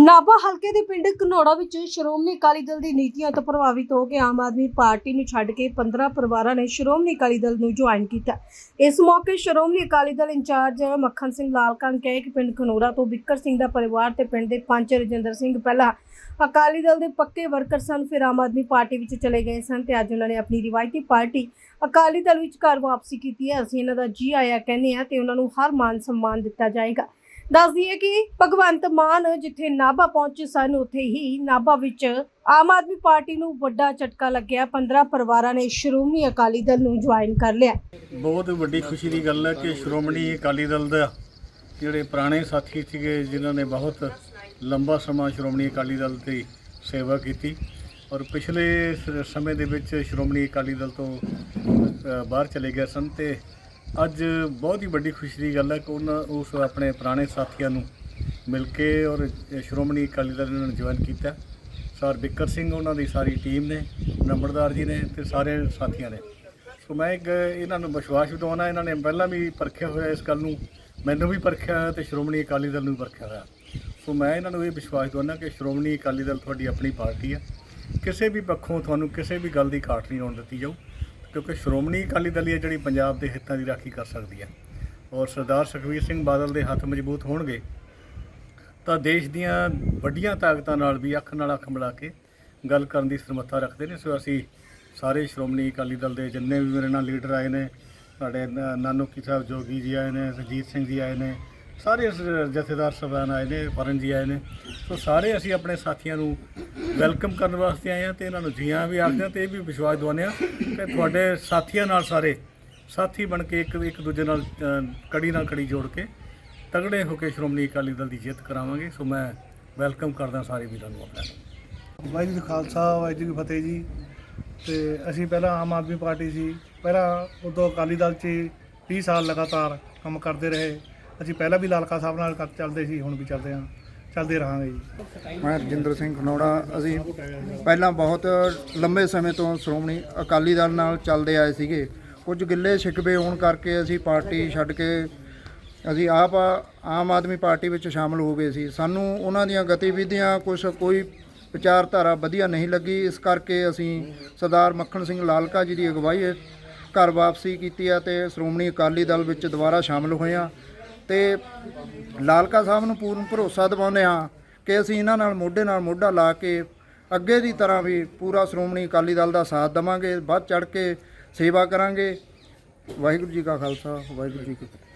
ਨਾਭਾ ਹਲਕੇ ਦੇ ਪਿੰਡ ਘਨੌੜਾ ਵਿੱਚ ਸ਼੍ਰੋਮਣੀ ਅਕਾਲੀ ਦਲ ਦੀ ਨੀਤੀਆਂ ਤੋਂ ਪ੍ਰਭਾਵਿਤ ਹੋ ਕੇ ਆਮ ਆਦਮੀ ਪਾਰਟੀ ਨੂੰ ਛੱਡ ਕੇ 15 ਪਰਿਵਾਰਾਂ ਨੇ ਸ਼੍ਰੋਮਣੀ ਅਕਾਲੀ ਦਲ ਨੂੰ ਜੁਆਇਨ ਕੀਤਾ। ਇਸ ਮੌਕੇ ਸ਼੍ਰੋਮਣੀ ਅਕਾਲੀ ਦਲ ਇੰਚਾਰਜ ਮੱਖਣ ਸਿੰਘ ਲਾਲਕਾ ਨੇ ਕਿ ਪਿੰਡ ਘਨੌੜਾ ਤੋਂ ਬਿੱਕਰ ਸਿੰਘ ਦਾ ਪਰਿਵਾਰ ਤੇ ਪਿੰਡ ਦੇ ਪੰਚ ਰਜਿੰਦਰ ਸਿੰਘ ਪਹਿਲਾਂ ਅਕਾਲੀ ਦਲ ਦੇ ਪੱਕੇ ਵਰਕਰ ਸਨ, ਫਿਰ ਆਮ ਆਦਮੀ ਪਾਰਟੀ ਵਿੱਚ ਚਲੇ ਗਏ ਸਨ ਤੇ ਅੱਜ ਉਹਨਾਂ ਨੇ ਆਪਣੀ ਰਿਵਾਇਤੀ ਪਾਰਟੀ ਅਕਾਲੀ ਦਲ ਵਿੱਚ ਘਰ ਵਾਪਸੀ ਕੀਤੀ ਹੈ। ਅਸੀਂ ਇਹਨਾਂ ਦਾ ਜੀ ਆਇਆ ਕਹਿੰਦੇ ਆ ਤੇ ਉਹਨਾਂ ਨੂੰ ਹਰ ਮਾਨ ਸਨਮਾਨ ਦਿੱਤਾ ਜਾਏਗਾ। ਦੱਸ ਦਈਏ ਕਿ ਭਗਵੰਤ ਮਾਨ ਜਿੱਥੇ ਨਾਭਾ ਪਹੁੰਚੇ ਸਨ ਉੱਥੇ ਹੀ ਨਾਭਾ ਵਿੱਚ ਆਮ ਆਦਮੀ ਪਾਰਟੀ ਨੂੰ ਵੱਡਾ ਝਟਕਾ ਲੱਗਿਆ। 15 ਪਰਿਵਾਰਾਂ ਨੇ ਸ਼੍ਰੋਮਣੀ ਅਕਾਲੀ ਦਲ ਨੂੰ ਜੁਆਇਨ ਕਰ ਲਿਆ। ਬਹੁਤ ਵੱਡੀ ਖੁਸ਼ੀ ਦੀ ਗੱਲ ਹੈ ਕਿ ਸ਼੍ਰੋਮਣੀ ਅਕਾਲੀ ਦਲ ਦਾ ਜਿਹੜੇ ਪੁਰਾਣੇ ਸਾਥੀ ਸੀਗੇ ਜਿਨ੍ਹਾਂ ਨੇ ਬਹੁਤ ਲੰਬਾ ਸਮਾਂ ਸ਼੍ਰੋਮਣੀ ਅਕਾਲੀ ਦਲ ਦੀ ਸੇਵਾ ਕੀਤੀ ਔਰ ਪਿਛਲੇ ਸ- ਸਮੇਂ ਦੇ ਵਿੱਚ ਸ਼੍ਰੋਮਣੀ ਅਕਾਲੀ ਦਲ ਤੋਂ ਅ, ਬਾਹਰ ਚਲੇ ਗਏ ਸਨ ਤੇ ਅੱਜ ਬਹੁਤ ਹੀ ਵੱਡੀ ਖੁਸ਼ੀ ਦੀ ਗੱਲ ਹੈ ਕਿ ਉਹਨਾਂ ਉਸ ਆਪਣੇ ਪੁਰਾਣੇ ਸਾਥੀਆਂ ਨੂੰ ਮਿਲ ਕੇ ਔਰ ਸ਼੍ਰੋਮਣੀ ਅਕਾਲੀ ਦਲ ਇਹਨਾਂ ਨੇ ਜੁਆਇਨ ਕੀਤਾ। ਸਰ ਬਿੱਕਰ ਸਿੰਘ ਉਹਨਾਂ ਦੀ ਸਾਰੀ ਟੀਮ ਨੇ, ਨੰਬਰਦਾਰ ਜੀ ਨੇ ਤੇ ਸਾਰੇ ਸਾਥੀਆਂ ਨੇ। ਸੋ ਮੈਂ ਇੱਕ ਇਹਨਾਂ ਨੂੰ ਵਿਸ਼ਵਾਸ ਦਿਵਾਉਣਾ, ਇਹਨਾਂ ਨੇ ਪਹਿਲਾਂ ਵੀ ਪਰਖਿਆ ਹੋਇਆ ਇਸ ਗੱਲ ਨੂੰ, ਮੈਨੂੰ ਵੀ ਪਰਖਿਆ ਹੋਇਆ ਤੇ ਸ਼੍ਰੋਮਣੀ ਅਕਾਲੀ ਦਲ ਨੂੰ ਵੀ ਪਰਖਿਆ ਹੋਇਆ। ਸੋ ਮੈਂ ਇਹਨਾਂ ਨੂੰ ਇਹ ਵਿਸ਼ਵਾਸ ਦਿਵਾਉਣਾ ਕਿ ਸ਼੍ਰੋਮਣੀ ਅਕਾਲੀ ਦਲ ਤੁਹਾਡੀ ਆਪਣੀ ਪਾਰਟੀ ਹੈ। ਕਿਸੇ ਵੀ ਪੱਖੋਂ ਤੁਹਾਨੂੰ ਕਿਸੇ ਵੀ ਗੱਲ ਦੀ ਘਾਟ ਨਹੀਂ ਆਉਣ ਦਿੱਤੀ ਜਾਊ। ਕਿਉਂਕਿ ਸ਼੍ਰੋਮਣੀ ਅਕਾਲੀ ਦਲ ਹੀ ਹੈ ਜਿਹੜੀ ਪੰਜਾਬ ਦੇ ਹਿੱਤਾਂ ਦੀ ਰਾਖੀ ਕਰ ਸਕਦੀ ਹੈ। ਔਰ ਸਰਦਾਰ ਸੁਖਬੀਰ ਸਿੰਘ ਬਾਦਲ ਦੇ ਹੱਥ ਮਜ਼ਬੂਤ ਹੋਣਗੇ, ਤਾਂ ਦੇਸ਼ ਦੀਆਂ ਵੱਡੀਆਂ ਤਾਕਤਾਂ ਨਾਲ ਵੀ ਅੱਖ ਨਾਲ ਅੱਖ ਮਿਲਾ ਕੇ ਗੱਲ ਕਰਨ ਦੀ ਸਮਰੱਥਾ ਰੱਖਦੇ ਨੇ। ਸੋ ਅਸੀਂ ਸਾਰੇ ਸ਼੍ਰੋਮਣੀ ਅਕਾਲੀ ਦਲ ਦੇ ਜਿੰਨੇ ਵੀ ਮੇਰੇ ਨਾਲ ਲੀਡਰ ਆਏ ਨੇ, ਸਾਡੇ ਨ- ਨਾਨੋਕੀ ਸਾਹਿਬ ਜੋਗੀ ਜੀ ਆਏ ਨੇ ਰਜੀਤ ਸਿੰਘ ਜੀ ਆਏ ਨੇ ਸਾਰੇ ਸ- ਜਥੇਦਾਰ ਸਾਹਿਬਾਨ ਆਏ ਨੇ ਪਰਨ ਜੀ ਆਏ ਨੇ। ਸੋ ਸਾਰੇ ਅਸੀਂ ਆਪਣੇ ਸਾਥੀਆਂ ਨੂੰ ਵੈਲਕਮ ਕਰਨ ਵਾਸਤੇ ਆਏ ਹਾਂ ਤੇ ਇਹਨਾਂ ਨੂੰ ਜੀਆਂ ਵੀ ਆਖਦੇ ਹਾਂ ਤੇ ਇਹ ਵੀ ਵਿਸ਼ਵਾਸ ਦਿਵਾਉਂਦੇ ਹਾਂ ਕਿ ਤੁਹਾਡੇ ਸਾਥੀਆਂ ਨਾਲ ਸਾਰੇ ਸਾਥੀ ਬਣ ਕੇ ਇੱਕ ਇੱਕ ਦੂਜੇ ਨਾਲ ਅ, ਕੜੀ ਨਾਲ ਕੜੀ ਜੋੜ ਕੇ ਤਗੜੇ ਹੋ ਕੇ ਸ਼੍ਰੋਮਣੀ ਅਕਾਲੀ ਦਲ ਦੀ ਜਿੱਤ ਕਰਾਵਾਂਗੇ। ਸੋ ਮੈਂ ਵੈਲਕਮ ਕਰਦਾ ਸਾਰੇ ਵੀਰਾਂ ਨੂੰ ਆਪਣਾ। ਵਾਹਿਗੁਰੂ ਜੀ ਕਾ ਖਾਲਸਾ ਵਾਹਿਗੁਰੂ ਜੀ ਕੀ ਫਤਿਹ ਜੀ। ਤੇ ਅਸੀਂ ਪਹਿਲਾਂ ਆਮ ਆਦਮੀ ਪਾਰਟੀ ਸੀ। ਪਹਿਲਾਂ ਉਦੋਂ ਅਕਾਲੀ ਦਲ 'ਚ 30 ਸਾਲ ਲਗਾਤਾਰ ਕੰਮ ਕਰਦੇ ਰਹੇ। ਅਸੀਂ ਪਹਿਲਾਂ ਵੀ ਲਾਲਕਾ ਸਾਹਿਬ ਨਾਲ ਕਰ- ਚੱਲਦੇ ਸੀ, ਹੁਣ ਵੀ ਚੱਲਦੇ ਹਾਂ, ਚੱਲਦੇ ਰਹਾਂਗੇ ਜੀ। ਮੈਂ ਰਜਿੰਦਰ ਸਿੰਘ ਖਨੌੜਾ, ਅਸੀਂ ਪਹਿਲਾਂ ਬਹੁਤ ਲੰਬੇ ਸਮੇਂ ਤੋਂ ਸ਼੍ਰੋਮਣੀ ਅਕਾਲੀ ਦਲ ਨਾਲ ਚੱਲਦੇ ਆਏ ਸੀਗੇ। ਕੁਝ ਗਿੱਲੇ ਸ਼ਿਕਵੇ ਹੋਣ ਕਰਕੇ ਅਸੀਂ ਪਾਰਟੀ ਛੱਡ ਕੇ, ਅਸੀਂ ਆਪ ਆਮ ਆਦਮੀ ਪਾਰਟੀ ਵਿੱਚ ਸ਼ਾਮਲ ਹੋ ਗਏ ਸੀ। ਸਾਨੂੰ ਉਹਨਾਂ ਦੀਆਂ ਗਤੀਵਿਧੀਆਂ ਕੁਝ ਕੋਈ ਵਿਚਾਰਧਾਰਾ ਵਧੀਆ ਨਹੀਂ ਲੱਗੀ। ਇਸ ਕਰਕੇ ਅਸੀਂ ਸਰਦਾਰ ਮੱਖਣ ਸਿੰਘ ਲਾਲਕਾ ਜੀ ਦੀ ਅਗਵਾਈ ਹੇਠ ਘਰ ਵਾਪਸੀ ਕੀਤੀ ਆ ਤੇ ਸ਼੍ਰੋਮਣੀ ਅਕਾਲੀ ਦਲ ਵਿੱਚ ਦੁਬਾਰਾ ਸ਼ਾਮਲ ਹੋਏ ਹਾਂ ਤੇ ਲਾਲਕਾ ਸਾਹਿਬ ਨੂੰ ਪੂਰਨ ਭਰੋਸਾ ਦਿਵਾਉਂਦੇ ਹਾਂ ਕਿ ਅਸੀਂ ਇਹਨਾਂ ਨਾਲ ਮੋਢੇ ਨਾਲ ਮੋਢਾ ਲਾ ਕੇ ਅੱਗੇ ਦੀ ਤਰ੍ਹਾਂ ਵੀ ਪੂਰਾ ਸ਼੍ਰੋਮਣੀ ਅਕਾਲੀ ਦਲ ਦਾ ਸਾਥ ਦੇਵਾਂਗੇ, ਵੱਧ ਚੜ ਕੇ ਸੇਵਾ ਕਰਾਂਗੇ। ਵਾਹਿਗੁਰੂ ਜੀ ਕਾ ਖਾਲਸਾ, ਵਾਹਿਗੁਰੂ ਜੀ ਕੀ ਫਤਿਹ।